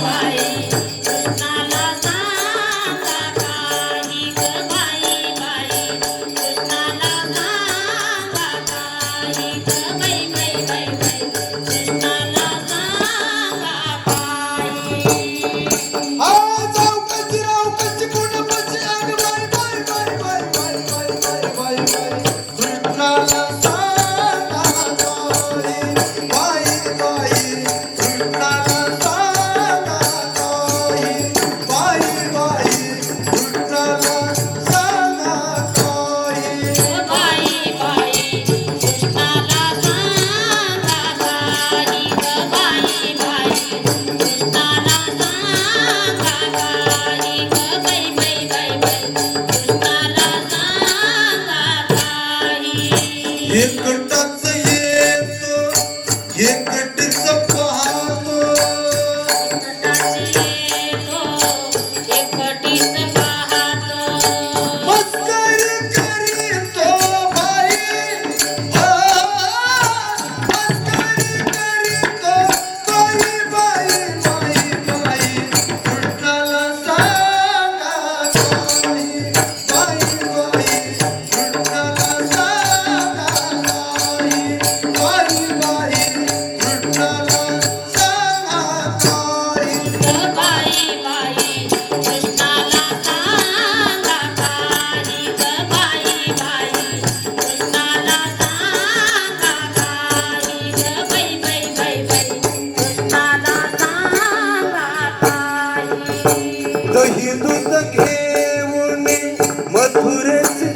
Bye. एकटाच येतो एकटीच पाहतो एकटीच दही दूध घेऊन मधुरेचे